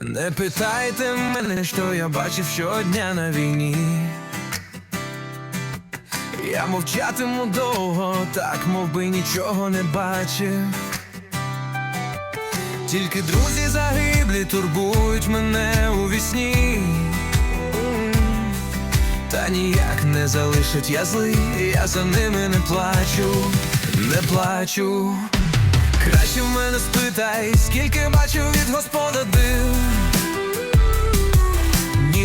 Не питайте мене, що я бачив щодня на війні. Я мовчатиму довго, так мов би нічого не бачив. Тільки друзі загиблі турбують мене у вісні. Та ніяк не залишить я злий, я за ними не плачу, не плачу. Краще в мене спитай, скільки бачив від господа див,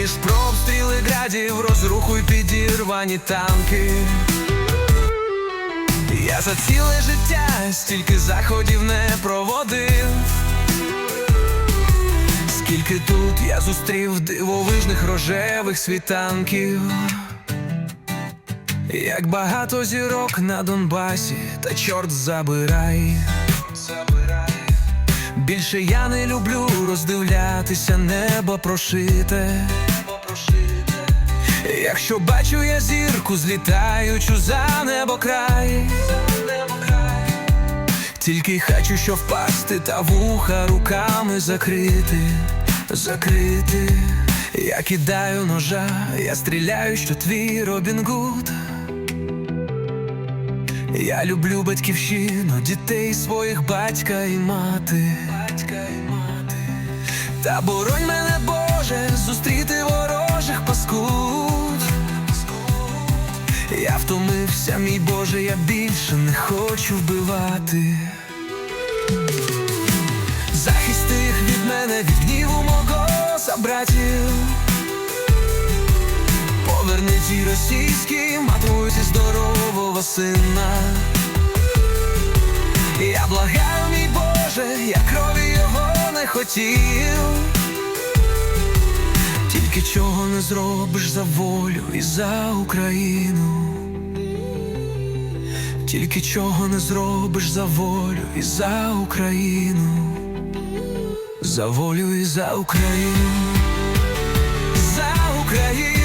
ніж про обстріли градів, й підірвані танки. Я за ціле життя стільки заходів не проводив. Скільки тут я зустрів дивовижних рожевих світанків, як багато зірок на Донбасі, та чорт забирай. Більше я не люблю роздивлятися небо прошите. Якщо бачу я зірку, злітаючу за небо край. Тільки хочу, що впасти та вуха руками закрити, закрити. Я кидаю ножа, я стріляю, що твій Робін Гуд. Я люблю батьківщину, дітей своїх батька і мати. Батька і мати. Та боронь мене, Боже, втомився, мій Боже, я більше не хочу вбивати. Захисти їх від мене, від гніву мого собратів. Поверни ті російські, матуйся здорового сина. Я благаю, мій Боже, я крові його не хотів. Тільки чого не зробиш за волю і за Україну. Тільки чого не зробиш за волю і за Україну, за волю і за Україну, за Україну.